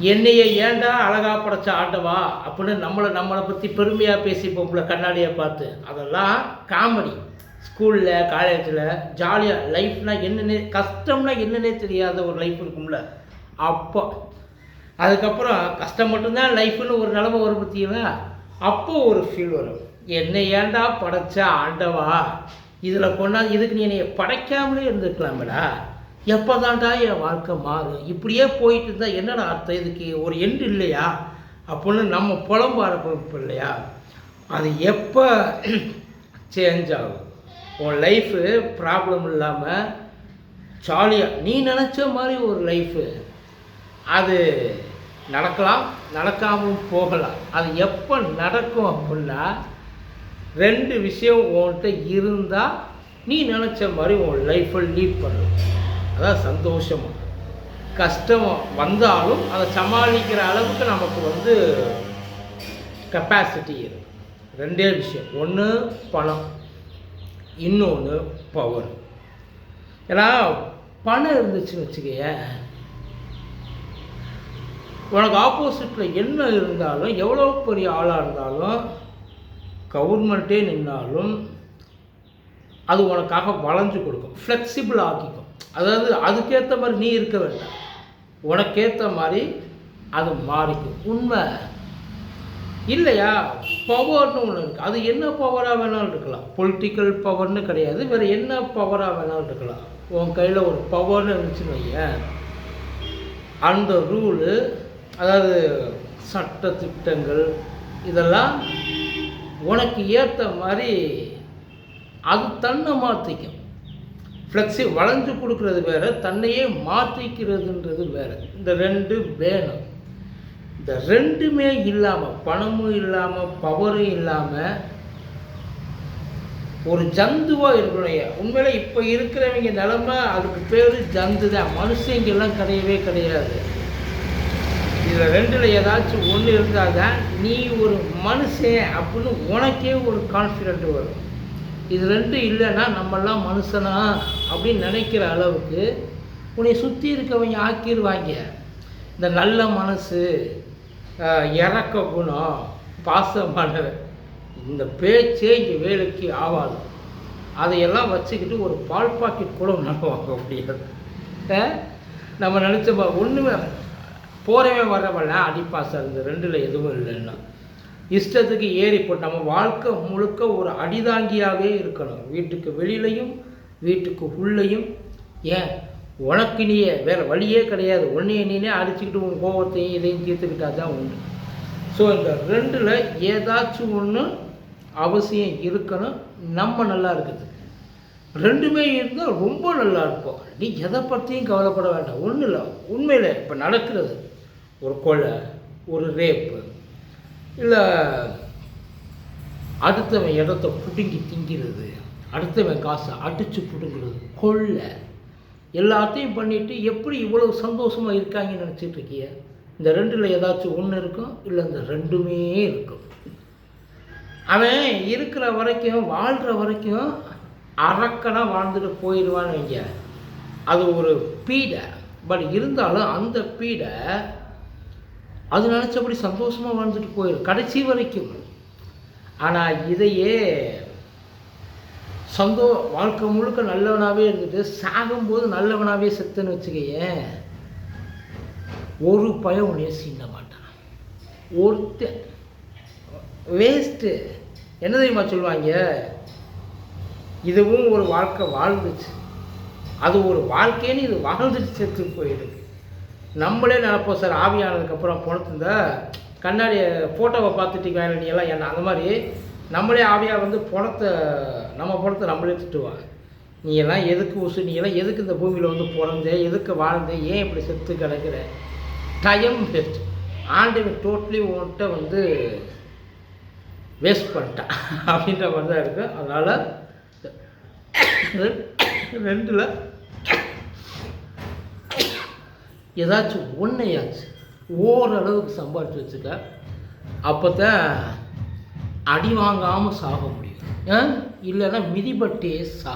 என்னையை ஏண்டா அழகா படைச்ச ஆண்டவா அப்படின்னு நம்மளை நம்மளை பற்றி பெருமையாக பேசிப்போம்ல கண்ணாடியை பார்த்து. அதெல்லாம் காமெடி ஸ்கூலில் காலேஜில் ஜாலியாக லைஃப்னால் என்னன்னே கஷ்டம்னா என்னன்னே தெரியாத ஒரு லைஃப் இருக்கும்ல. அப்போ. அதுக்கப்புறம் கஷ்டம் மட்டும்தான் லைஃப்னு ஒரு நிலமை வரும் பார்த்தீங்களா அப்போ ஒரு ஃபீல் வரும். என்னை ஏன்டா படைச்ச ஆண்டவா? இதில் கொண்டாந்து இதுக்கு நீ என்னை படைக்காமலே இருந்திருக்கலாமேடா? எப்போ தாண்டா என் வாழ்க்கை மாறும்? இப்படியே போயிட்டு இருந்தால் என்னடா அர்த்தம் இதுக்கு? ஒரு எண்டு இல்லையா? அப்படின்னு நம்ம புலம்ப ஆரம்பிப்போம் இல்லையா? அது எப்போ சேஞ்ச் ஆகும்? உன் லைஃபு ப்ராப்ளம் இல்லாமல் ஜாலியாக நீ நினச்ச மாதிரி ஒரு லைஃபு அது நடக்கலாம் நடக்காமல் போகலாம். அது எப்போ நடக்கும் அப்படின்னா ரெண்டு விஷயம் உன்கிட்ட இருந்தால் நீ நினச்ச மாதிரி உன் லைஃப்பை லீட் பண்ணும். அதான் சந்தோஷமும். கஷ்டம் வந்தாலும் அதை சமாளிக்கிற அளவுக்கு நமக்கு வந்து கெப்பாசிட்டி இருக்கு. ரெண்டே விஷயம். ஒன்று பணம். இன்னொன்று பவர் ஏன்னா பணம் இருந்துச்சுன்னு வச்சுக்கைய உனக்கு ஆப்போசிட்டில் என்ன இருந்தாலும் எவ்வளோ பெரிய ஆளாக இருந்தாலும் கவர்மெண்ட்டே நின்னாலும் அது உனக்காக வளைஞ்சு கொடுக்கும். ஃப்ளெக்சிபிள் ஆக்கிக்கும். அதாவது அதுக்கேற்ற மாதிரி நீ இருக்க வேண்டாம். உனக்கேற்ற மாதிரி அது மாறிக்கும். உண்மை. இல்லையா? பவர்னு ஒன்று இருக்குது அது என்ன பவராக வேணாலும் இருக்கலாம். பொலிட்டிக்கல் பவர்னு கிடையாது. வேறு என்ன பவராக வேணாலும் இருக்கலாம். உன் கையில் ஒரு பவர்னு இருந்துச்சுன்னு அந்த ரூலு அதாவது சட்ட திட்டங்கள் இதெல்லாம் உனக்கு ஏற்ற மாதிரி அது தன்னை மாற்றிக்கும் ஃப்ளெக்ஸி வளைஞ்சு கொடுக்கறது வேறு தன்னையே மாற்றிக்கிறதுன்றது வேற. இந்த ரெண்டு வேணும். இந்த ரெண்டுமே இல்லாமல் பணமும் இல்லாமல் பவரும் இல்லாமல் ஒரு ஜந்துவாக இருக்கணும் உண்மையில இப்போ இருக்கிறவங்க நிலமை அதுக்கு பேர் ஜந்து தான். மனுஷங்கெல்லாம் கிடையவே கிடையாது. இதில் ரெண்டில் ஏதாச்சும் ஒன்று இருந்தால் தான் நீ ஒரு மனுஷன் அப்படின்னு உனக்கே ஒரு கான்ஃபிடென்ட் வரும். இது ரெண்டும் இல்லைன்னா நம்மெல்லாம் மனுஷனா அப்படின்னு நினைக்கிற அளவுக்கு உன்னை சுற்றி இருக்கவங்க ஆக்கிடுவாங்க இந்த நல்ல மனசு இறக்க குணம் பாசமான இந்த பேச்சே இங்கே வேலைக்கு ஆகாது அதையெல்லாம் வச்சுக்கிட்டு ஒரு பால் பாக்கெட் கூட நம்ம முடியாது. நம்ம நினச்ச ஒன்றுமே போகிறவன் வர்றவன்லாம் அடிப்பாசம் இந்த ரெண்டில் எதுவும் இல்லைன்னா. இஷ்டத்துக்கு ஏறி போட்டு நம்ம வாழ்க்கை முழுக்க ஒரு அடிதாங்கியாகவே இருக்கணும். வீட்டுக்கு வெளியிலையும் வீட்டுக்கு உள்ளேயும். ஏன்? உனக்கு நீயே வேறு வழியே கிடையாது. உன்னைய நீனே அடிச்சுக்கிட்டு உன் கோபத்தையும் இதையும் தீர்த்துக்கிட்டா தான் உண்டு. ஸோ இந்த ரெண்டில் ஏதாச்சும் ஒன்று அவசியம் இருக்கணும். நம்ம நல்லா இருக்குது ரெண்டுமே இருந்தால் ரொம்ப நல்லா இருக்கும். நீ எதை பற்றியும் கவலைப்பட வேண்டாம். ஒன்றும் இல்லை உண்மையில் இப்போ நடக்கிறது. ஒரு கொலை ஒரு ரேப்பு இல்லை அடுத்தவன் இடத்த பிடுங்கி திங்கிறது அடுத்தவன் காசை அடித்து பிடுங்கிறது கொள்ளை. எல்லாத்தையும் பண்ணிவிட்டு எப்படி இவ்வளவு சந்தோஷமாக இருக்காங்கன்னு நினச்சிட்டு இருக்கிய? இந்த ரெண்டில் ஏதாச்சும் ஒன்று இருக்கும் இல்லை இந்த ரெண்டுமே இருக்கும் அவன் இருக்கிற வரைக்கும் வாழ்கிற வரைக்கும் அரக்கனாக வாழ்ந்துட்டு போயிடுவான்னு வைங்க. அது ஒரு பீடை. பட் இருந்தாலும் அந்த பீடை அது நினச்சபடி சந்தோஷமாக வாழ்ந்துட்டு போயிடும் கடைசி வரைக்கும். ஆனால் இதையே சந்தோ வாழ்க்கை முழுக்க நல்லவனாகவே இருந்துட்டு சாகும்போது நல்லவனாகவே செத்துன்னு வச்சுக்கையே ஒரு பயம் உன்னைய சீண்ட மாட்டான். ஒருத்தன் வேஸ்ட்டு என்ன தெரியுமா சொல்லுவாங்க? இதுவும் ஒரு வாழ்க்கை வாழ்ந்துச்சு. அது ஒரு வாழ்க்கைன்னு இது வாழ்ந்துட்டு செத்து போயிடுது. நம்மளே நினைப்போம் சார் ஆவியானதுக்கப்புறம் பணத்திருந்த கண்ணாடியை ஃபோட்டோவை பார்த்துட்டு வேலை நீ எல்லாம் என்ன? அந்த மாதிரி நம்மளே ஆவியாக வந்து பணத்தை நம்ம பணத்தை நம்மளே திட்டுவாங்க. நீ எல்லாம் எதுக்கு உசு? நீ எல்லாம் எதுக்கு இந்த பூமியில் வந்து பிறந்த எதுக்கு வாழ்ந்த ஏன் இப்படி செத்து கிடக்கிற? டைம் வேஸ்ட் ஆண்டவன் டோட்டலி உன்கிட்ட வந்து வேஸ்ட் பண்ணிட்டான். அப்படின்ற மாதிரி தான் இருக்குது அதனால் ரெண்டில் ஏதாச்சும் ஒன்றையாச்சு ஓரளவுக்கு சம்பாதிச்சு வச்சுக்க அப்போ தான் அடி வாங்காமல் சாக முடியும். இல்லைன்னா மிதிப்பட்டே சா